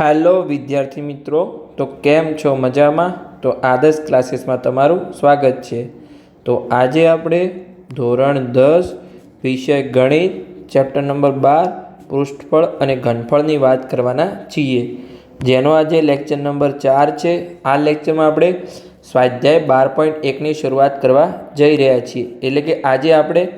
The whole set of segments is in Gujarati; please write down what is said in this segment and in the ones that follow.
હેલો વિદ્યાર્થી મિત્રો. તો કેમ છો? મજામાં? તો આદર્શ ક્લાસીસમાં તમારું સ્વાગત છે. તો આજે આપણે ધોરણ દસ, વિષય ગણિત, ચેપ્ટર નંબર બાર, પૃષ્ઠફળ અને ઘનફળની વાત કરવાના છીએ. જેનો આજે લેક્ચર નંબર ચાર છે. આ લેક્ચરમાં આપણે સ્વાધ્યાય બાર પોઈન્ટ એકની શરૂઆત કરવા જઈ રહ્યા છીએ. એટલે કે આજે આપણે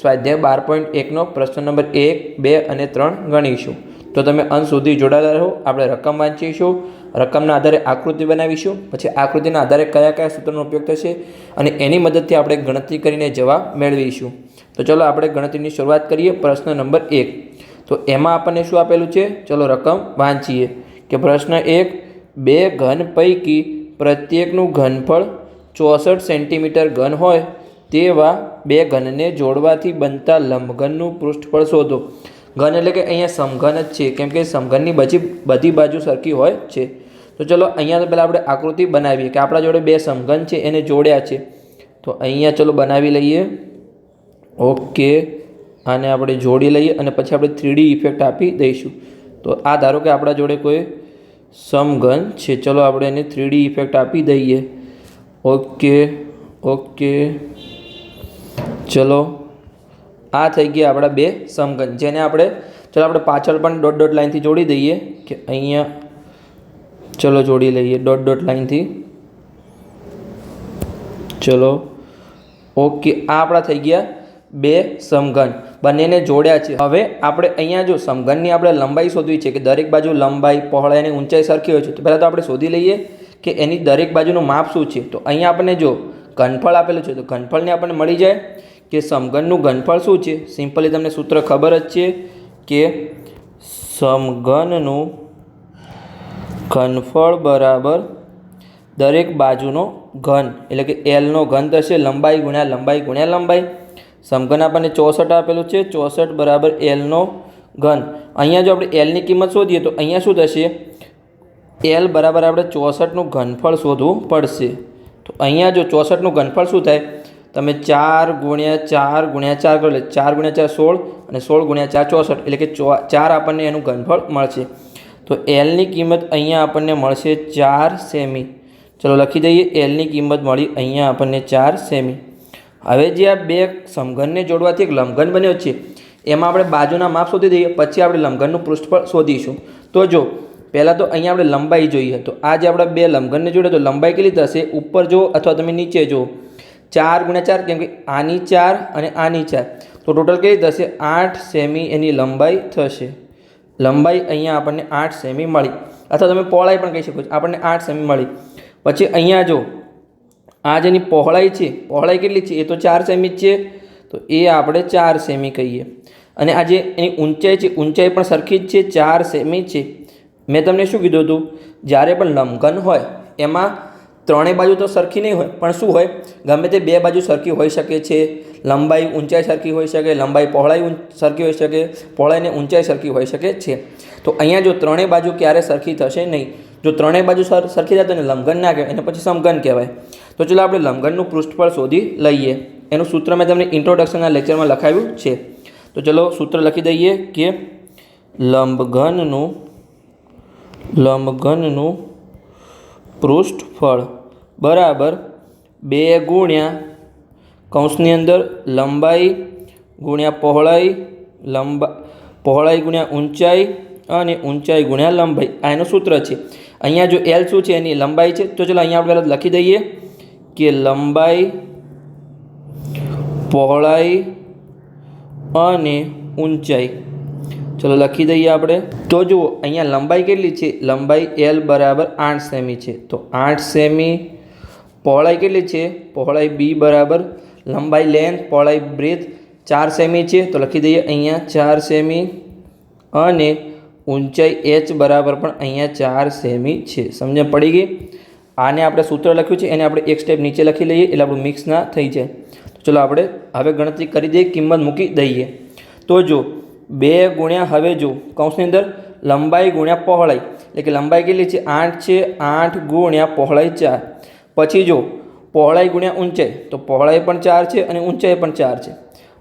સ્વાધ્યાય બાર પોઈન્ટ એકનો પ્રશ્ન નંબર એક, બે અને ત્રણ ગણીશું. તો તમે અંત સુધી જોડાયેલા રહો. આપણે રકમ વાંચીશું. રકમના આધારે આકૃતિ બનાવીશું. પછી આકૃતિના આધારે કયા કયા સૂત્રનો ઉપયોગ થશે અને એની મદદથી આપણે ગણતરી કરીને જવાબ મેળવીશું. તો ચલો આપણે ગણતરીની શરૂઆત કરીએ. પ્રશ્ન નંબર એક. તો એમાં આપણને શું આપેલું છે? ચલો રકમ વાંચીએ. કે પ્રશ્ન એક. બે ઘન પૈકી પ્રત્યેકનું ઘનફળ ચોસઠ સેન્ટીમીટર ઘન હોય તેવા બે ઘનને જોડવાથી બનતા લંબઘનનું પૃષ્ઠફળ શોધો. ઘન એટલે કે અહીંયા સમઘન જ છે. કેમ કે સમઘનની બધી બધી બાજુ સરખી હોય છે. તો ચલો અહીંયા પહેલાં આપણે આકૃતિ બનાવીએ કે આપણા જોડે બે સમઘન છે, એને જોડ્યા છે. તો અહીંયા ચલો બનાવી લઈએ. ઓકે. આને આપણે જોડી લઈએ અને પછી આપણે થ્રીડી ઇફેક્ટ આપી દઈશું. તો આ ધારો કે આપણા જોડે કોઈ સમઘન છે. ચલો આપણે એને થ્રીડી ઇફેક્ટ આપી દઈએ. ઓકે. ઓકે. ચલો. આ થઈ ગયા આપણા બે સમઘન, જેને આપણે, ચલો આપણે પાછળ પણ ડોટ ડોટ લાઇનથી જોડી દઈએ કે અહીંયા, ચલો જોડી લઈએ ડોટ ડોટ લાઇનથી ચલો, ઓકે, આ આપણા થઈ ગયા બે સમઘન, બંનેને જોડ્યા છે. હવે આપણે અહીંયા જો સમઘનની આપણે લંબાઈ શોધવી છે કે દરેક બાજુ લંબાઈ, પહોળાઈ અને ઊંચાઈ સરખી હોય છે, તો પહેલાં તો આપણે શોધી લઈએ કે એની દરેક બાજુનું માપ શું છે. તો અહીંયા આપણને જો ઘનફળ આપેલું છે, તો ઘનફળને આપણને મળી જાય. કે સમઘનનું ઘનફળ શું છે? સિમ્પલી તમને સૂત્ર ખબર જ છે કે સમઘનનું ઘનફળ બરાબર દરેક બાજુનો ઘન, એટલે કે એલનો ઘન થશે લંબાઈ ગુણ્યા લંબાઈ ગુણ્યા લંબાઈ. સમઘન આપણને ચોસઠ આપેલું છે, ચોસઠ બરાબર એલનો ઘન. અહીંયા જો આપણે એલની કિંમત શોધીએ તો અહીંયા શું થશે? એલ બરાબર આપણે ચોસઠનું ઘનફળ શોધવું પડશે. તો અહીંયા જો ચોસઠનું ઘનફળ શું થાય? તમે ચાર ગુણ્યા ચાર ગુણ્યા ચાર કરો એટલે ચાર ગુણ્યા ચાર સોળ અને સોળ ગુણ્યા ચાર ચોસઠ, એટલે કે ચાર આપણને એનું ઘનફળ મળશે. તો એલની કિંમત અહીંયા આપણને મળશે ચાર સેમી. ચલો લખી દઈએ એલની કિંમત મળી અહીંયા આપણને ચાર સેમી. હવે જે આ બે સમઘનને જોડવાથી એક લંબઘન બન્યો છે, એમાં આપણે બાજુના માપ શોધી દઈએ, પછી આપણે લંબઘનનું પૃષ્ઠફળ શોધીશું. તો જો, પહેલાં તો અહીંયા આપણે લંબાઈ જોઈએ. તો આ જે આપણે બે લંબઘનને જોડે, તો લંબાઈ કેટલી થશે? ઉપર જુઓ અથવા તમે નીચે જુઓ. ચાર ગુણ્યા ચાર, કેમ કે આની ચાર અને આની ચાર. તો ટોટલ કેટલી થશે? આઠ સેમી એની લંબાઈ થશે. લંબાઈ અહીંયા આપણને આઠ સેમી મળી. અથવા તમે પહોળાઈ પણ કહી શકો છો. આપણને આઠ સેમી મળી. પછી અહીંયા જો, આ જેની પહોળાઈ છે, પહોળાઈ કેટલી છે? એ તો ચાર સેમી જ છે. તો એ આપણે ચાર સેમી કહીએ. અને આ જે એની ઊંચાઈ છે, ઊંચાઈ પણ સરખી જ છે, ચાર સેમી છે. મેં તમને શું કીધું હતું? જ્યારે પણ લંબઘન હોય, એમાં ત્રણેય બાજુ તો સરખી નહીં હોય, પણ શું હોય? ગમે તે બે બાજુ સરખી હોઈ શકે છે, લંબાઈ ઊંચાઈ સરખી હોઈ શકે, લંબાઈ પહોળાઈ સરખી હોઈ શકે, પહોળાઈને ઊંચાઈ સરખી હોઈ શકે છે. તો અહીંયા જો ત્રણેય બાજુ ક્યારે સરખી થશે નહીં, જો ત્રણેય બાજુ સર, સરખી થાય તો એને લંઘન ના કહેવાય, એને પછી સમઘન કહેવાય. તો ચલો આપણે લંઘનનું પૃષ્ઠફળ શોધી લઈએ. એનું સૂત્ર મેં તમને ઇન્ટ્રોડક્શનના લેક્ચરમાં લખાવ્યું છે. તો ચલો સૂત્ર લખી દઈએ કે લંબઘનનું લંબઘનનું પૃષ્ઠફળ બરાબર બે ગુણ્યા કૌંસની અંદર લંબાઈ ગુણ્યા પહોળાઈ, લંબા, પહોળાઈ ગુણ્યા ઊંચાઈ અને ઊંચાઈ ગુણ્યા લંબાઈ. આ એનું સૂત્ર છે. અહીંયા જો એલ શું છે? એની લંબાઈ છે. તો ચલો અહીંયા આપણે પહેલાં લખી દઈએ કે લંબાઈ, પહોળાઈ અને ઊંચાઈ. ચલો લખી દઈએ આપણે. તો જુઓ, અહીંયા લંબાઈ કેટલી છે? લંબાઈ એલ બરાબર આઠ સેમી છે. તો આઠ સેમી પહોળાઈ કેટલી છે? પહોળાઈ બી બરાબર. લંબાઈ લેન્થ પહોળાઈ બ્રેથ ચાર સેમી છે. તો લખી દઈએ અહીંયા ચાર સેમી અને ઊંચાઈ એચ બરાબર પણ અહીંયા ચાર સેમી છે. સમજણ પડી ગઈ? આને આપણે સૂત્ર લખ્યું છે, એને આપણે એક સ્ટેપ નીચે લખી લઈએ, એટલે આપણું મિક્સ ના થઈ જાય. તો ચલો આપણે હવે ગણતરી કરી દઈએ, કિંમત મૂકી દઈએ. તો જો બે ગુણ્યા હવે જો, કૌંસની અંદર લંબાઈ ગુણ્યા પહોળાઈ, એટલે કે લંબાઈ કેટલી છે? આઠ છે, આઠ ગુણ્યા પહોળાઈ ચાર. પછી જો, પહોળાઈ ગુણ્યા ઊંચાઈ, તો પહોળાઈ પણ ચાર છે અને ઊંચાઈ પણ ચાર છે.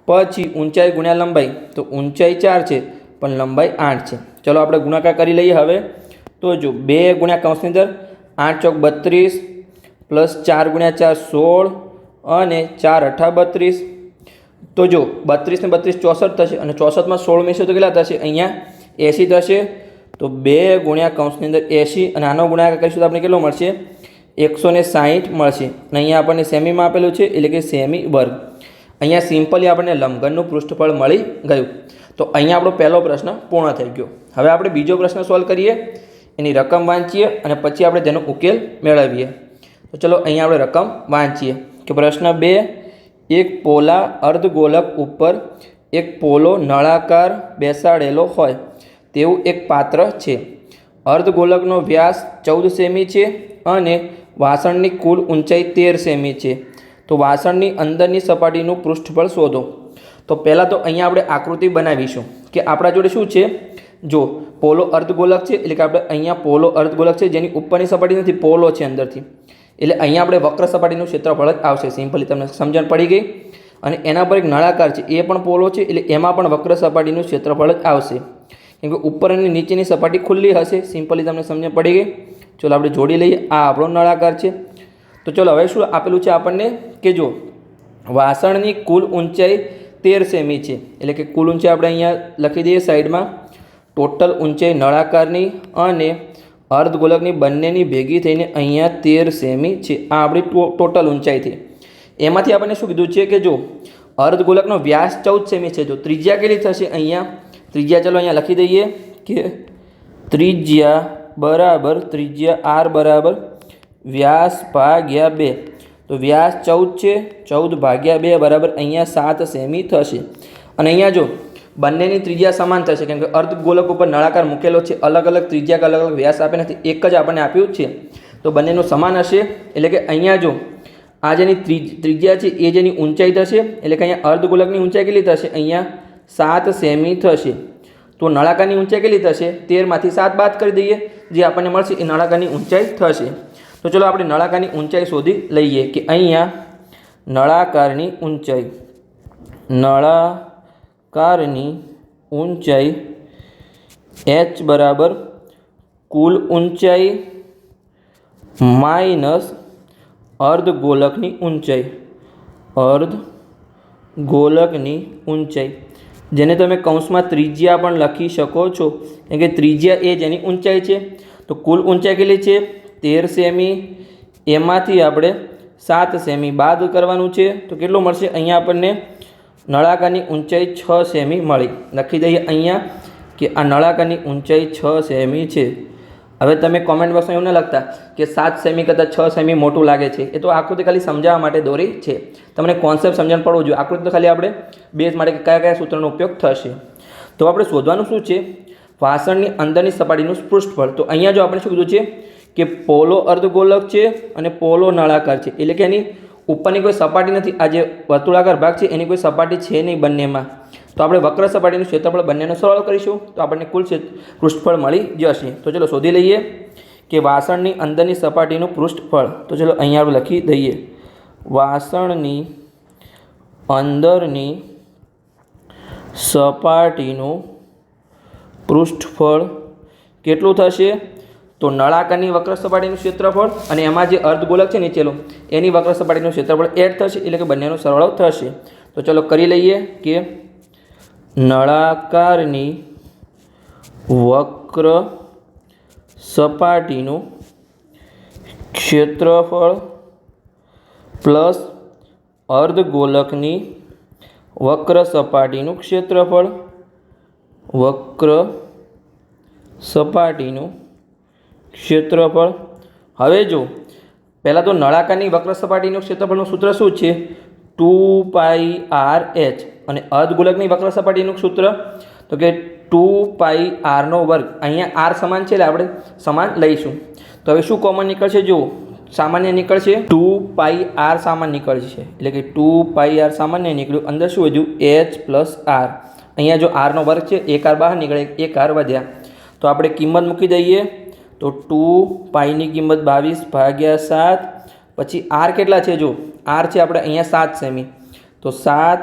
પછી ઊંચાઈ ગુણ્યા લંબાઈ, તો ઊંચાઈ ચાર છે, પણ લંબાઈ આઠ છે. ચલો આપણે ગુણાકાર કરી લઈએ હવે. તો જો, બે ગુણ્યા કૌંસની અંદર આઠ ચોક બત્રીસ, પ્લસ ચાર ગુણ્યા ચાર સોળ અને ચાર અઠા બત્રીસ. તો જો બત્રીસને બત્રીસ ચોસઠ થશે અને ચોસઠમાં સોળ મેળવશો તો કેટલા થશે? અહીંયા એંસી થશે. તો બે ગુણ્યા કૌંસની અંદર એંસી અને આનો ગુણાકાર કરીશું તો આપણે કેટલો મળશે? એકસો ને સાહીઠ મળશે. અને અહીંયા આપણને સેમીમાં આપેલું છે, એટલે કે સેમી વર્ગ અહીંયા સિમ્પલી આપણને લંબઘનનું પૃષ્ઠફળ મળી ગયું. તો અહીંયા આપણો પહેલો પ્રશ્ન પૂર્ણ થઈ ગયો. હવે આપણે બીજો પ્રશ્ન સોલ્વ કરીએ. એની રકમ વાંચીએ અને પછી આપણે તેનો ઉકેલ મેળવીએ. તો ચલો અહીંયા આપણે રકમ વાંચીએ. કે પ્રશ્ન બે એક પોલા અર્ધગોલક ઉપર એક પોલો નળાકાર બેસાડેલો હોય, તેવું એક પાત્ર છે. અર્ધગોલકનો વ્યાસ ચૌદ સેમી છે અને વાસણની કુલ ઊંચાઈ તેર સેમી છે. તો વાસણની અંદરની સપાટીનું પૃષ્ઠફળ શોધો. તો પહેલાં તો અહીંયા આપણે આકૃતિ બનાવીશું કે આપણા જોડે શું છે? જો પોલો અર્ધગોલક છે, એટલે કે આપણે અહીંયા પોલો અર્ધગોલક છે, જેની ઉપરની સપાટી નથી, પોલો છે અંદરથી. એટલે અહીંયા આપણે વક્ર સપાટીનું ક્ષેત્રફળ જ આવશે. સિમ્પલી તમને સમજણ પડી ગઈ? અને એના પર એક નળાકાર છે. એ પણ પોલો છે, એટલે એમાં પણ વક્ર સપાટીનું ક્ષેત્રફળ જ આવશે. કેમ કે ઉપર અને નીચેની સપાટી ખુલ્લી હશે. સિમ્પલી તમને સમજણ પડી ગઈ? ચલો આપણે જોડી લઈએ. આ આપણો નળાકાર છે. તો ચલો હવે શું આપેલું છે આપણને? કે જો, વાસણની કુલ ઊંચાઈ તેર સેમી છે. એટલે કે કુલ ઊંચાઈ આપણે અહીંયા લખી દઈએ સાઈડમાં. ટોટલ ઊંચાઈ નળાકારની અને અર્ધગોલકની બંનેની ભેગી થઈને અહીંયા તેર સેમી છે. આ આપણી ટોટલ ઊંચાઈ થઈ એમાંથી આપણને શું કીધું છે કે જો, અર્ધગોલકનો વ્યાસ ચૌદ સેમી છે. જો ત્રિજ્યા કેટલી થશે અહીંયા? ત્રિજ્યા ચલો અહીંયા લખી દઈએ કે ત્રિજ્યા બરાબર ત્રિજ્યા આર બરાબર વ્યાસ ભાગ્યા બે. તો વ્યાસ ચૌદ છે. ચૌદ ભાગ્યા બે બરાબર અહીંયા સાત સેમી થશે. અને અહીંયા જો બંનેની ત્રિજ્યા સમાન થશે. કેમ કે અર્ધગોલક ઉપર નળાકાર મૂકેલો છે. અલગ અલગ ત્રિજ્યા અલગ અલગ વ્યાસ આપે નથી. એક જ આપણને આપ્યું છે. તો બંનેનું સમાન હશે. એટલે કે અહીંયા જો આ જેની ત્રિજ્યા છે, એ જેની ઊંચાઈ થશે. એટલે કે અહીંયા અર્ધગોલકની ઊંચાઈ કેટલી થશે? અહીંયા સાત સેમી થશે. તો નળાકારની ઊંચાઈ કેટલી થશે? તેરમાંથી સાત બાદ કરી દઈએ. જે આપણને મળશે એ નળાકારની ઊંચાઈ થશે. તો ચલો આપણે નળાકારની ઊંચાઈ શોધી લઈએ કે અહીંયા નળાકારની ઊંચાઈ. નળાકારની ઊંચાઈ એચ બરાબર કુલ ઊંચાઈ માઇનસ અર્ધગોલકની ઊંચાઈ. અર્ધ ગોલકની ઊંચાઈ. જેને તમે કૌંસમાં ત્રિજ્યા પણ લખી શકો છો. કેમ કે ત્રિજ્યા એ જેની ઊંચાઈ છે. તો કુલ ઊંચાઈ કેટલી છે? તેર સેમી. એમાંથી આપણે સાત સેમી બાદ કરવાનું છે. તો કેટલું મળશે? અહીંયા આપણને નળાકારની ઊંચાઈ છ સેમી મળી. લખી દઈએ અહીંયા કે આ નળાકારની ઊંચાઈ છ સેમી છે. હવે તમે કોમેન્ટ બોક્સમાં એવું ન લખતા કે સાત સેમી કરતાં છ સેમી મોટું લાગે છે. એ તો આકૃતિ ખાલી સમજાવવા માટે દોરી છે. તમને કોન્સેપ્ટ સમજણ પડવું જોઈએ. આકૃતિ તો ખાલી આપણે બેઝ માટે કયા કયા સૂત્રનો ઉપયોગ થશે. તો આપણે શોધવાનું શું છે? વાસણની અંદરની સપાટીનું પૃષ્ઠફળ તો અહીંયા જો આપણે શું કીધું છે કે પોલો અર્ધગોલક છે અને પોલો નળાકાર છે. એટલે કે એની ઉપરની કોઈ સપાટી નથી. આ જે વર્તુળાકાર ભાગ છે, એની કોઈ સપાટી છે નહીં બંનેમાં. તો આપણે વક્ર સપાટીનું ક્ષેત્રફળ બંનેનો સરવાળો કરીશું. તો આપણને કુલ પૃષ્ઠફળ મળી જશે. તો ચલો શોધી લઈએ કે વાસણની અંદરની સપાટીનું પૃષ્ઠફળ. તો ચલો અહીંયા આપણે લખી દઈએ. વાસણની અંદરની સપાટીનું પૃષ્ઠફળ કેટલું થશે? તો નળાકારની વક્ર સપાટીનું ક્ષેત્રફળ અને એમાં જે અર્ધગોલક છે નીચેલો એની વક્ર સપાટીનું ક્ષેત્રફળ એડ થશે એટલે કે બંનેનો સરવાળો થશે. તો ચલો કરી લઈએ કે નળાકારની વક્ર સપાટીનું ક્ષેત્રફળ પ્લસ અર્ધગોલકની વક્ર સપાટીનું ક્ષેત્રફળ વક્ર સપાટીનું ક્ષેત્રફળ. હવે જો, પહેલાં તો નળાકારની વક્ર સપાટીનું ક્ષેત્રફળનું સૂત્ર શું છે? Two pi R H. અને અર્ધગોલકની વક્ર સપાટીનું સૂત્ર? તો કે ટુ પાઈ આરનો વર્ગ. અહીંયા આર સમાન છે એટલે આપણે સમાન લઈશું. તો હવે શું કોમન નીકળશે? જુઓ, સામાન્ય નીકળશે. ટુ પાઈ આર સામાન્ય નીકળશે. એટલે કે ટુ પાઈ આર સામાન્ય નીકળ્યું. અંદર શું વધ્યું? H plus R. અહીંયા જો આરનો વર્ગ છે, એક આર બહાર નીકળે, એક આર વધ્યા. તો આપણે કિંમત મૂકી દઈએ. તો ટુ પાઈની કિંમત બાવીસ ભાગ્યા સાત, પછી આર કેટલા છે જો? આર છે આપણે અહીંયા સાત સેમી. તો સાત,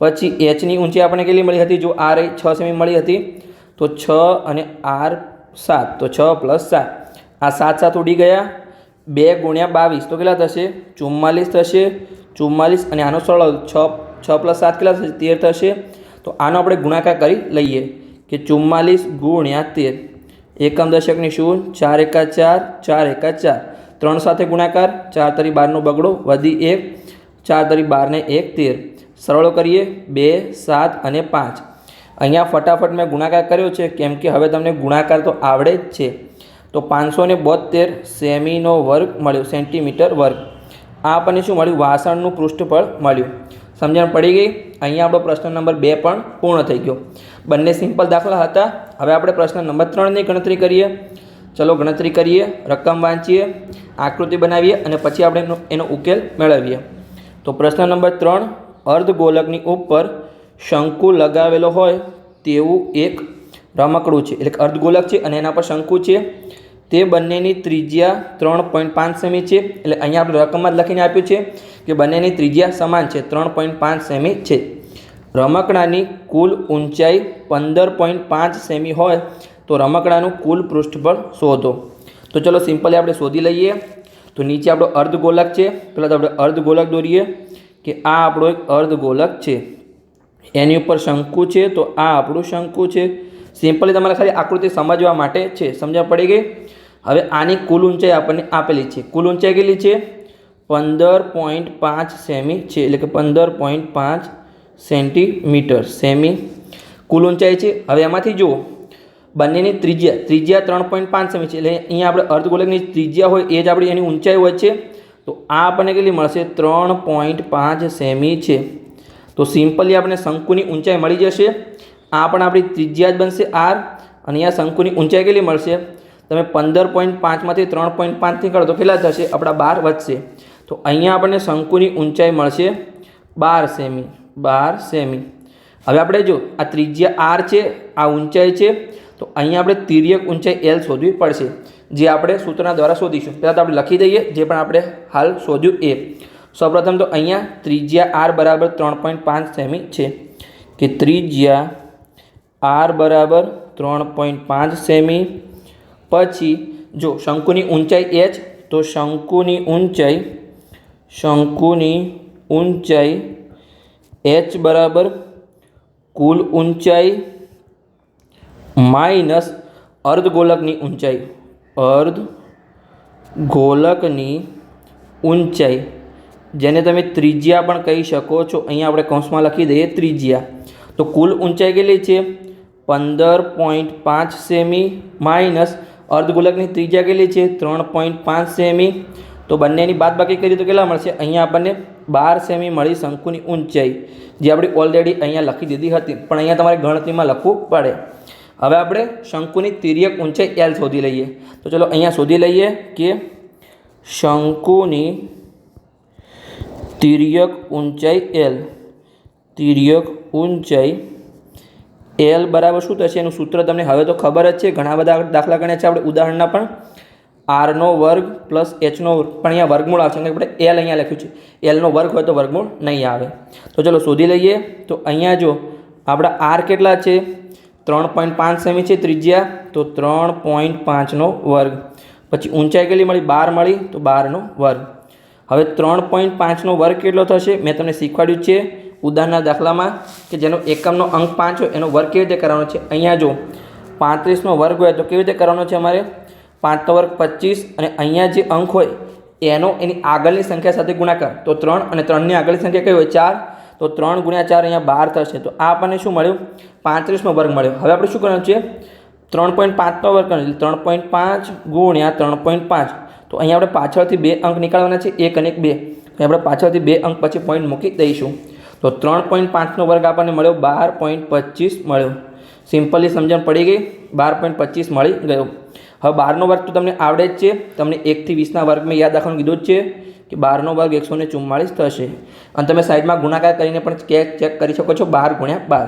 પછી એચની ઊંચાઈ આપણને કેટલી મળી હતી? જો આર એ છ સેમી મળી હતી, તો છ અને આર સાત. તો છ પ્લસ સાત. આ સાત સાત ઉડી ગયા. બે ગુણ્યા બાવીસ. તો કેટલા થશે? ચુમ્માલીસ થશે. ચુમ્માલીસ અને આનો સરળ છ છ પ્લસ સાત કેટલા થશે? તેર થશે. તો આનો આપણે ગુણાકાર કરી લઈએ કે ચુમ્માલીસ ગુણ્યા તેર. એકમ દશકની શૂન્ય, ચાર એકા ચાર ચાર એકા ચાર. ત્રણ સાથે ગુણાકાર, ચાર તરી બારનો બગડો, વધી એક, ચાર તરી બારને એક તેર. સરળો કરીએ, બે, સાત અને પાંચ. અહીંયા ફટાફટ મેં ગુણાકાર કર્યો છે, કેમ કે હવે તમને ગુણાકાર તો આવડે જ છે. તો પાંચસો ને બોતેર સેમીનો વર્ગ મળ્યો, સેન્ટીમીટર વર્ગ. આ આપણને શું મળ્યું? વાસણનું પૃષ્ઠફળ મળ્યું. સમજણ પડી ગઈ? અહીંયા આપણો પ્રશ્ન નંબર બે પણ પૂર્ણ થઈ ગયો. બંને સિમ્પલ દાખલા હતા. હવે આપણે પ્રશ્ન નંબર ત્રણની ગણતરી કરીએ. ચલો ગણતરી કરીએ, રકમ વાંચીએ, આકૃતિ બનાવીએ અને પછી આપણે એનો ઉકેલ મેળવીએ. તો પ્રશ્ન નંબર ત્રણ અર્ધગોલકની ઉપર શંકુ લગાવેલો હોય તેવું એક રમકડું છે. એટલે અર્ધગોલક છે અને એના પર શંકુ છે. તે બંનેની ત્રિજ્યા ત્રણ પોઈન્ટ પાંચ સેમી છે. એટલે અહીંયા આપણે રકમમાં જ લખીને આપ્યું છે કે બંનેની ત્રિજ્યા સમાન છે. ત્રણ પોઈન્ટ પાંચ સેમી છે. રમકડાની કુલ ઊંચાઈ પંદર પોઈન્ટ પાંચ સેમી હોય તો રમકડાનું કુલ પૃષ્ઠબળ શોધો. તો ચલો સિમ્પલી આપણે શોધી લઈએ. તો નીચે આપણો અર્ધગોલક છે. પહેલાં તો આપણે અર્ધગોલક દોરીએ કે આ આપણો એક અર્ધગોલક છે. એની ઉપર શંકુ છે તો આ આપણું શંકુ છે. સિમ્પલી તમારે ખાલી આકૃતિ સમજવા માટે છે. સમજવા પડી ગઈ? હવે આની કુલ ઊંચાઈ આપણને આપેલી છે. કુલ ઊંચાઈ કેટલી છે? પંદર પોઈન્ટ પાંચ સેમી છે. એટલે કે પંદર પોઈન્ટ પાંચ સેન્ટીમીટર, સેમી કુલ ઊંચાઈ છે. હવે એમાંથી જુઓ, બંનેની ત્રિજ્યા ત્રિજ્યા ત્રણ પોઈન્ટ પાંચ સેમી છે. એટલે અહીંયા આપણે અર્ધગોલકની ત્રિજ્યા હોય, એ જ આપણી એની ઊંચાઈ હોય છે. તો આ આપણને કેટલી મળશે? ત્રણ પોઈન્ટ પાંચ સેમી છે. તો સિમ્પલી આપણે શંકુની ઊંચાઈ મળી જશે. આ પણ આપણી ત્રિજ્યા જ બનશે આર. અને અહીંયા શંકુની ઊંચાઈ કેટલી મળશે? તમે પંદર પોઈન્ટ પાંચમાંથી ત્રણ પોઈન્ટ પાંચથી કરો તો કેટલા થશે? આપણા બાર વધશે. તો અહીંયા આપણને શંકુની ઊંચાઈ મળશે બાર સેમી. બાર સેમી. હવે આપણે જો આ ત્રિજ્યા આર છે, આ ઊંચાઈ છે, તો અહીંયા આપણે તિર્યક ઊંચાઈ એલ શોધવી પડશે. જે આપણે સૂત્રના દ્વારા શોધીશું. પહેલાં તો આપણે લખી દઈએ, જે પણ આપણે હાલ શોધ્યું એ. સૌપ્રથમ તો અહીંયા ત્રિજ્યા આર બરાબર ત્રણ પોઈન્ટ પાંચ સેમી છે. કે ત્રિજ્યા આર બરાબર ત્રણ પોઈન્ટ પાંચ સેમી. પછી જો શંકુની ઊંચાઈ એચ, તો શંકુની ઊંચાઈ શંકુની ઊંચાઈ એચ બરાબર કુલ ઊંચાઈ માઇનસ અર્ધગોલકની ઊંચાઈ. અર્ધ ગોલકની ઊંચાઈ. જેને તમે ત્રિજ્યા પણ કહી શકો છો. અહીંયા આપણે કૌંસમાં લખી દઈએ ત્રિજ્યા. તો કુલ ઊંચાઈ કેટલી છે? પંદર પોઈન્ટ પાંચ સેમી માઇનસ અર્ધગોલકની ત્રિજ્યા કેટલી છે? ત્રણ પોઈન્ટ પાંચ સેમી. તો બંનેની બાદબાકી કરીએ તો કેટલા મળશે? અહીંયા આપણને બાર સેમી મળી શંકુની ઊંચાઈ, જે આપણી ઓલરેડી અહીંયા લખી દીધી હતી. પણ અહીંયા તમારે ગણતરીમાં લખવું પડે. હવે આપણે શંકુની તિર્યક ઊંચાઈ એલ શોધી લઈએ. તો ચલો અહીંયા શોધી લઈએ કે શંકુની તિર્યક ઊંચાઈ એલ તિર્યક ઊંચાઈ એલ બરાબર શું થશે એનું સૂત્ર તમને હવે તો ખબર જ છે. ઘણા બધા દાખલા ગણ્યા છે આપણે ઉદાહરણના પણ. આરનો વર્ગ પ્લસ એચનો પણ અહીંયા વર્ગમૂળ આવશે. કે આપણે એલ અહીંયા લખ્યું છે. એલનો વર્ગ હોય તો વર્ગમૂળ નહીં આવે. તો ચલો શોધી લઈએ. તો અહીંયા જો આપણા આર કેટલા છે? ત્રણ પોઈન્ટ પાંચ સેમી છે ત્રિજ્યા. તો ત્રણ પોઈન્ટ પાંચનો વર્ગ. પછી ઊંચાઈ કેટલી મળી? બાર મળી. તો બારનો વર્ગ. હવે ત્રણ પોઈન્ટ પાંચનો વર્ગ કેટલો થશે? મેં તમને શીખવાડ્યું છે ઉદાહરણના દાખલામાં કે જેનો એકમનો અંક પાંચ હોય, એનો વર્ગ કેવી રીતે કરવાનો છે? અહીંયા જો પાંત્રીસનો વર્ગ હોય તો કેવી રીતે કરવાનો છે અમારે? પાંચનો વર્ગ પચીસ અને અહીંયા જે અંક હોય, એનો એની આગળની સંખ્યા સાથે ગુણાકાર. તો ત્રણ અને ત્રણની આગળની સંખ્યા કઈ હોય? ચાર. તો ત્રણ ગુણ્યા ચાર અહીંયા બાર થશે. તો આ આપણને શું મળ્યું? પાંત્રીસનો વર્ગ મળ્યો. હવે આપણે શું કરવાનું છે? ત્રણ પોઈન્ટ પાંચનો વર્ગ કરવાનો ત્રણ પોઈન્ટ પાંચ ગુણ્યા ત્રણ પોઈન્ટ પાંચ. તો અહીંયા આપણે પાછળથી બે અંક નીકાળવાના છે. એક અને એક બે. તો આપણે પાછળથી બે અંક પછી પોઈન્ટ મૂકી દઈશું. તો ત્રણ પોઈન્ટ પાંચનો વર્ગ આપણને મળ્યો. બાર પોઈન્ટ પચીસ મળ્યો. સિમ્પલી સમજણ પડી ગઈ. બાર પોઈન્ટ પચીસ મળી ગયો. હવે બારનો વર્ગ તો તમને આવડે જ છે. તમને એકથી વીસના વર્ગ મેં યાદ રાખવાનું કીધું જ છે કે બારનો વર્ગ એકસો ને ચુમ્માળીસ થશે. અને તમે સાઈડમાં ગુણાકાર કરીને પણ ચેક ચેક કરી શકો છો બાર ગુણ્યા બાર.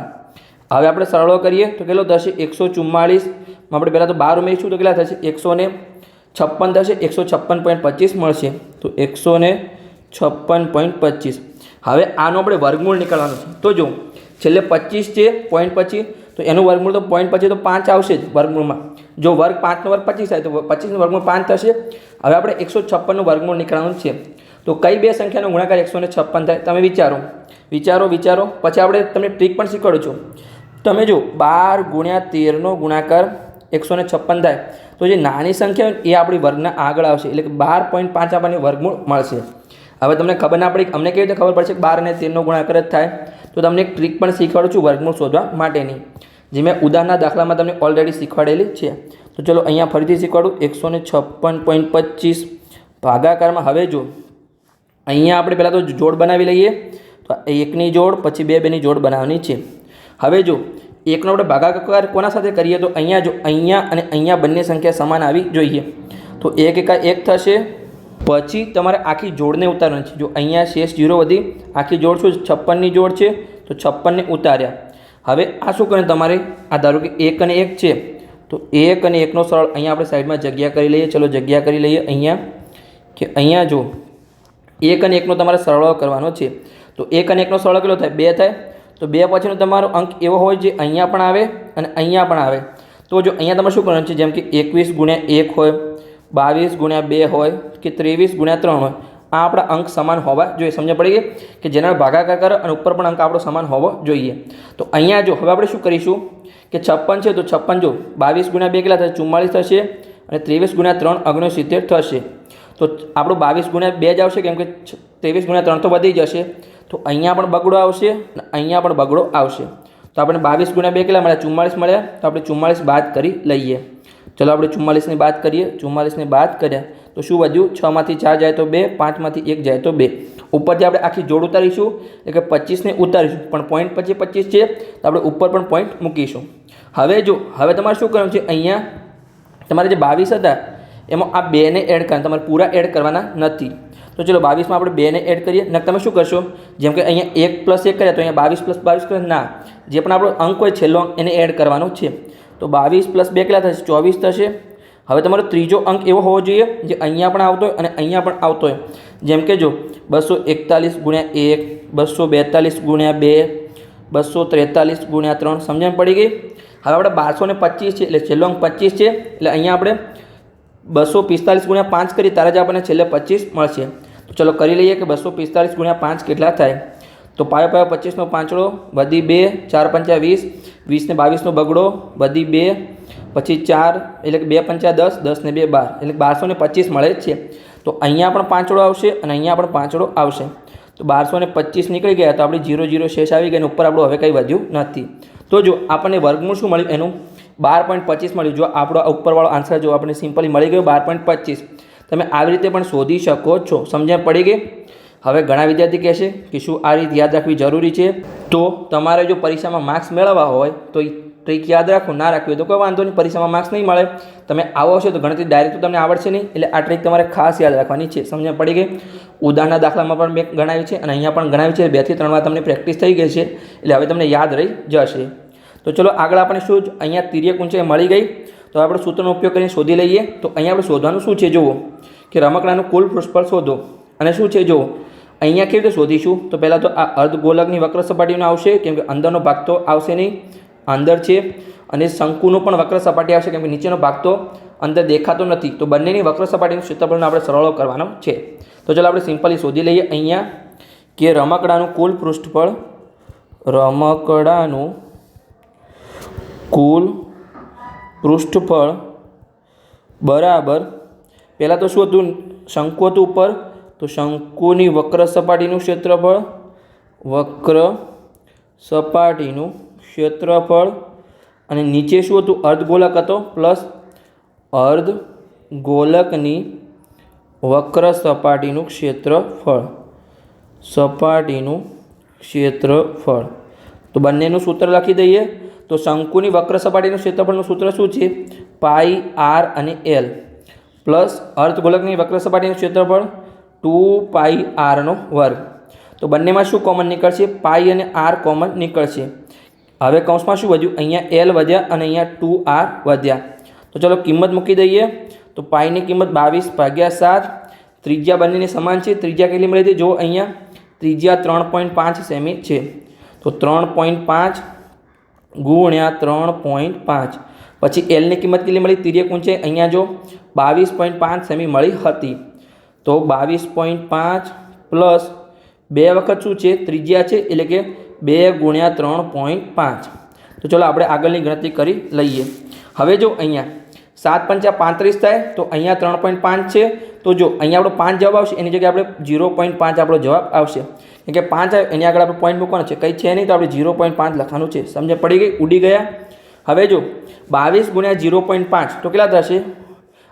હવે આપણે સરળો કરીએ તો કેટલો થશે? એકસો ચુમ્માળીસમાં આપણે પહેલાં તો બાર ઉમેરીશું તો કેટલા થશે? એકસો ને છપ્પન થશે. એકસો છપ્પન પોઈન્ટ પચીસ મળશે. તો એકસો ને છપ્પન પોઈન્ટ પચીસ. હવે આનો આપણે વર્ગમૂળ નીકળવાનું છે. તો જો છેલ્લે પચીસ છે, પોઈન્ટ પછી તો એનું વર્ગમૂળ તો પોઈન્ટ પછી તો પાંચ આવશે જ વર્ગમૂળમાં. જો વર્ગ પાંચનો વર્ગ પચીસ થાય તો પચીસનું વર્ગમૂળ પાંચ થશે. હવે આપણે એકસો છપ્પનનું વર્ગમૂળ નીકળવાનું છે. તો કઈ બે સંખ્યાનો ગુણાકાર એકસો ને છપ્પન થાય તમે વિચારો. વિચારો વિચારો. પછી આપણે તમને ટ્રીક પણ શીખવાડું છું. તમે જો બાર ગુણ્યા તેરનો ગુણાકાર એકસો ને છપ્પન થાય. તો જે નાની સંખ્યા એ આપણી વર્ગના આગળ આવશે. એટલે કે બાર પોઈન્ટ પાંચ આપણને વર્ગમૂળ મળશે. હવે તમને ખબર ના પડી, અમને કેવી રીતે ખબર પડશે બાર અને તેરનો ગુણાકાર જ થાય? તો તમને એક ટ્રીક પણ શીખવાડું છું વર્ગમૂળ શોધવા માટેની, જે મેં ઉદાહરણના દાખલામાં તમને ઓલરેડી શીખવાડેલી છે. તો ચલો અહીંયા ફરીથી શીખવાડું, એકસો ને છપ્પન પોઈન્ટ પચીસ ભાગાકારમાં. હવે જો, અહીંયા આપણે પહેલાં તો જોડ બનાવી લઈએ. તો એકની જોડ, પછી બે બેની જોડ બનાવવાની છે. હવે જો, એકનો આપણે ભાગાકાર કોના સાથે કરીએ? તો અહીંયા જો, અહીંયા અને અહીંયા બંને સંખ્યા સમાન આવી જોઈએ. તો એક એકા એક થશે. પછી તમારે આખી જોડને ઉતારવાની છે. જો અહીંયા શેષ જીરો વધી આખી જોડ શું છપ્પનની જોડ છે. તો છપ્પનને ઉતાર્યા. હવે આ શું કરે તમારે? આ ધારો કે એક અને એક છે. તો એક અને એકનો સરળ અહીંયા આપણે સાઈડમાં જગ્યા કરી લઈએ. ચલો જગ્યા કરી લઈએ અહીંયા. કે અહીંયા જો એક અને એકનો તમારે સરવાળો કરવાનો છે. તો એક અને એકનો સરવાળો કેટલો થાય? બે થાય. તો બે પછીનો તમારો અંક એવો હોય જે અહીંયા પણ આવે અને અહીંયા પણ આવે. તો જો અહીંયા તમારે શું કરવાનું છે? જેમ કે એકવીસ ગુણ્યા એક હોય. બાવીસ ગુણ્યા બે હોય કે ત્રેવીસ ગુણ્યા ત્રણ હોય, આ આપણા અંક સમાન હોવા જોઈએ. સમજ પડી ગઈ? કે જેના ભાગાકાર કરો અને ઉપર પણ અંક આપણો સમાન હોવો જોઈએ. તો અહીંયા જો હવે આપણે શું કરીશું? કે છપ્પન છે તો છપ્પન જો બાવીસ ગુણ્યા બે કેટલા થશે? ચુમ્માળીસ થશે અને ત્રેવીસ ગુણ્યા ત્રણ ઓગણસિત્તેર થશે. તો આપણું બાવીસ ગુણ્યા બે જ આવશે કેમ કે ત્રેવીસ ગુણ્યા ત્રણ તો વધી જશે. તો અહીંયા પણ બગડો આવશે અને અહીંયા પણ બગડો આવશે. તો આપણે બાવીસ ગુણ્યા બે કેટલા મળ્યા? ચુમ્માળીસ મળ્યા. તો આપણે ચુમ્માળીસ બાદ કરી લઈએ. ચલો આપણે ચુમ્માલીસની બાદ કરીએ. ચુમ્માલીસની બાદ કર્યા. તો શું વધ્યું? છમાંથી ચાર જાય તો બે પાંચમાંથી એક જાય તો બે. ઉપરથી આપણે આખી જોડ ઉતારીશું. એટલે કે પચીસને ઉતારીશું. પણ પોઈન્ટ પછી પચીસ છે. તો આપણે ઉપર પણ પોઈન્ટ મૂકીશું. હવે જો, હવે તમારે શું કરવાનું છે? અહીંયા તમારે જે બાવીસ હતા, એમાં આ બેને એડ કરવાના. તમારે પૂરા એડ કરવાના નથી. તો ચલો, બાવીસમાં આપણે બેને એડ કરીએ. ન તમે શું કરશો? જેમ કે અહીંયા એક પ્લસ એક કર્યા, તો અહીંયા બાવીસ પ્લસ બાવીસ પ્લસ ના, જે પણ આપણો અંક હોય, છેલ્લો અંક, એને એડ કરવાનો છે. તો બાવીસ પ્લસ બે કેટલા થશે? ચોવીસ થશે. હવે તમારો ત્રીજો અંક એવો હોવો જોઈએ જે અહીંયા પણ આવતો હોય અને અહીંયા પણ આવતો હોય. જેમ કે જો, બસો એકતાલીસ ગુણ્યા એક, બસો બેતાલીસ ગુણ્યા બે, બસો ત્રેતાલીસ ગુણ્યા ત્રણ, સમજણ પડી ગઈ? હવે આપણે બારસો ને પચીસ છે, એટલે છેલ્લો અંક પચીસ છે, એટલે અહીંયા આપણે બસો પિસ્તાલીસ ગુણ્યા પાંચ કરી, તારે જ આપણને છેલ્લે પચીસ મળશે. તો ચલો કરી લઈએ કે બસો પિસ્તાલીસ ગુણ્યા પાંચ કેટલા થાય? તો પાયો પાયો પચીસનો પાંચડો વધી બે, ચાર પંચા વીસ, વીસને બાવીસનો બગડો વધી બે, પછી ચાર, એટલે કે બે પંચા દસ દસ ને બે બાર, એટલે બારસો ને પચીસ મળે જ છે. તો અહીંયા પણ પાંચડો આવશે અને અહીંયા પણ પાંચડો આવશે. તો બારસો ને પચીસ નીકળી ગયા તો આપણે જીરો જીરો શેષ આવી ગયા અને ઉપર આપણું હવે કંઈ વધ્યું નથી. તો જો આપણને વર્ગમૂળ શું મળ્યું? એનું બાર પોઈન્ટ પચીસ મળ્યું. જો આપણો ઉપરવાળો આન્સર જો આપણને સિમ્પલી મળી ગયો બાર પોઈન્ટ પચીસ. તમે આવી રીતે પણ શોધી શકો છો. સમજણ પડી ગઈ? હવે ઘણા વિદ્યાર્થી કહેશે કે શું આ રીત યાદ રાખવી જરૂરી છે? તો તમારે જો પરીક્ષામાં માર્ક્સ મેળવવા હોય, તો ટ્રીક યાદ રાખો ના રાખવી તો કોઈ વાંધો નહીં, પરીક્ષામાં માર્ક્સ નહીં મળે. તમે આવો છો તો ગણતરી ડાયરેક્ટ તો તમને આવડશે નહીં, એટલે આ ટ્રીક તમારે ખાસ યાદ રાખવાની છે. સમજણ પડી ગઈ? ઉદાહરણના દાખલામાં પણ મેં ગણાવી છે અને અહીંયા પણ ગણાવી છે. બેથી ત્રણ વાર તમને પ્રેક્ટિસ થઈ ગઈ છે, એટલે હવે તમને યાદ રહી જશે. તો ચલો આગળ આપણે શું જ અહીંયા તિર્યક ઊંચાઈ મળી ગઈ. તો આપણે સૂત્રનો ઉપયોગ કરીને શોધી લઈએ. તો અહીંયા આપણે શોધવાનું શું છે? જુઓ કે રમકડાનું કુલ પૃષ્ઠફળ શોધો. અને શું છે? જુઓ. અહીંયા કેવી રીતે શોધીશું? તો પહેલાં તો આ અર્ધગોલકની વક્ર સપાટીનો આવશે, કેમ કે અંદરનો ભાગ તો આવશે નહીં, અંદર છે, અને શંકુનો પણ વક્ર સપાટી આવશે, કેમ કે નીચેનો ભાગ તો અંદર દેખાતો નથી. તો બંનેની વક્ર સપાટીનું ક્ષેત્રફળનો આપણે સરળો કરવાનો છે. તો ચાલો આપણે સિમ્પલી શોધી લઈએ અહીંયા કે રમકડાનું કુલ પૃષ્ઠફળ, રમકડાનું કુલ પૃષ્ઠફળ બરાબર, પહેલાં તો શું હતું? શંકુ હતું ઉપર તો શંકુની વક્ર સપાટીનું ક્ષેત્રફળ, વક્ર સપાટીનું ક્ષેત્રફળ, અને નીચે શું હતું? અર્ધગોલક હતો, પ્લસ અર્ધ ગોલકની વક્ર સપાટીનું ક્ષેત્રફળ. સપાટીનું ક્ષેત્રફળ. તો બંનેનું સૂત્ર લખી દઈએ. તો શંકુની વક્ર સપાટીનું ક્ષેત્રફળનું સૂત્ર શું છે? પાઈ આર અને એલ. પ્લસ અર્ધગોલકની વક્ર સપાટીનું ક્ષેત્રફળ ટુ પાઈ આરનો વર્ગ. તો બંનેમાં શું કોમન નીકળશે? પાઈ અને આર કોમન નીકળશે. હવે કૌંસમાં શું વધ્યું? અહીંયા એલ વધ્યા અને અહીંયા ટુ આર વધ્યા. તો ચલો કિંમત મૂકી દઈએ. તો પાઈની કિંમત બાવીસ ભાગ્યા સાત. ત્રિજ્યા બંનેની સમાન છે. ત્રિજ્યા કેટલી મળી હતી? જો અહીંયા. ત્રિજ્યા ત્રણ પોઈન્ટ પાંચ સેમી છે. તો ત્રણ પોઈન્ટ પાંચ ગુણ્યા ત્રણ પોઈન્ટ પાંચ. પછી એલની કિંમત કેટલી મળી? તિર્યક ઊંચાઈ અહીંયા જો બાવીસ પોઈન્ટ પાંચ સેમી મળી હતી. તો બાવીસ પોઈન્ટ પાંચ પ્લસ બે વખત શું છે? ત્રિજ્યા છે, એટલે કે બે ગુણ્યા ત્રણ પોઈન્ટ પાંચ. તો ચલો આપણે આગળની ગણતરી કરી લઈએ. હવે જો અહીંયા સાત પંચા પાંત્રીસ થાય, તો અહીંયા ત્રણ પોઈન્ટ પાંચ છે. તો જો અહીંયા આપણો પાંચ જવાબ આવશે, એની જગ્યાએ આપણે ઝીરો પોઈન્ટ પાંચ આપણો જવાબ આવશે. કેમ કે પાંચ આવે એની આગળ આપણે પોઈન્ટ મૂકવાનો છે. કંઈ છે નહીં, તો આપણે ઝીરો પોઈન્ટ પાંચ લખવાનું છે. સમજે પડી ગઈ? ઉડી ગયા? હવે જો બાવીસ ગુણ્યા ઝીરો પોઈન્ટ પાંચ, તો કેટલા થશે?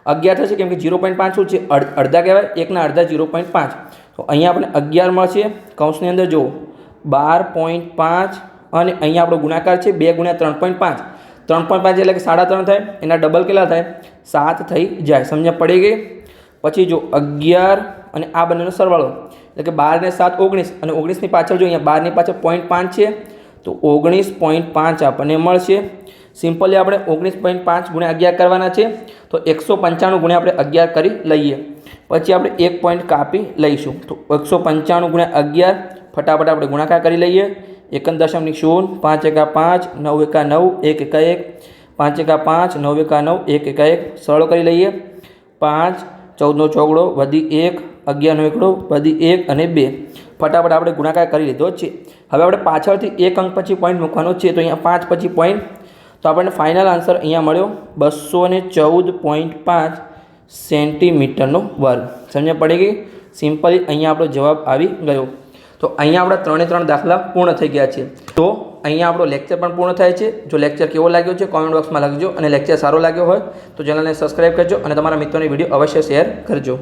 અગિયાર થશે કેમ કે ઝીરો પોઈન્ટ પાંચ શું છે? અડ- અડધા કહેવાય? એકના અડધા ઝીરો પોઈન્ટ પાંચ. તો અહીંયા આપણે અગિયાર મળશે. કૌંસની અંદર જુઓ. બાર પોઈન્ટ પાંચ અને અહીંયા આપણો ગુણાકાર છે બે ગુણ્યા ત્રણ પોઈન્ટ પાંચ. ત્રણ પોઈન્ટ પાંચ એટલે કે સાડા ત્રણ થાય. એના ડબલ કેટલા થાય? સાત થઈ જાય. સમજ્યા પડી ગઈ? પછી જો અગિયાર અને આ બંનેનો સરવાળો. એટલે કે બાર ને સાત ઓગણીસ અને ઓગણીસની પાછળ જો અહીંયા બારની પાછળ પોઈન્ટ પાંચ છે, તો ઓગણીસ પોઈન્ટ પાંચ આપણને મળશે. સિમ્પલી આપણે ઓગણીસ પોઈન્ટ પાંચ ગુણ્યા અગિયાર કરવાના છે. તો એકસો પંચાણું ગુણ્યા આપણે અગિયાર કરી લઈએ. પછી આપણે એક પોઈન્ટ કાપી લઈશું. તો એકસો પંચાણું ગુણ્યા અગિયાર, ફટાફટ આપણે ગુણાકાર કરી લઈએ. એકમ દશમની શૂન્ય, પાંચ એકા પાંચ, નવ એકા નવ, એક એકા એક, પાંચ એકા પાંચ, નવ એકા નવ, એક એકા એક, સરળ કરી લઈએ. પાંચ, ચૌદનો ચોગડો, વધી એક, અગિયારનો એકડો, વધી એક અને બે. ફટાફટ આપણે ગુણાકાર કરી લીધો છે. હવે આપણે પાછળથી એક અંક પછી પોઈન્ટ મૂકવાનો છે. તો અહીંયા પાંચ પછી પોઈન્ટ તો આપણને ફાઇનલ આન્સર અહીંયા મળ્યો. બસો ને ચૌદ પોઈન્ટ પાંચ સેન્ટીમીટરનો વર્ગ. સમજણ પડી ગઈ? સિમ્પલી અહીંયા આપણો જવાબ આવી ગયો. તો અહીંયા આપણા ત્રણે ત્રણ દાખલા પૂર્ણ થઈ ગયા છે. તો અહીંયા આપણો લેક્ચર પણ પૂર્ણ થાય છે. જો લેક્ચર કેવો લાગ્યો છે કોમેન્ટ બોક્સમાં લખજો અને લેક્ચર સારો લાગ્યો હોય, તો ચેનલને સબસ્ક્રાઈબ કરજો અને તમારા મિત્રોની વીડિયો અવશ્ય શેર કરજો.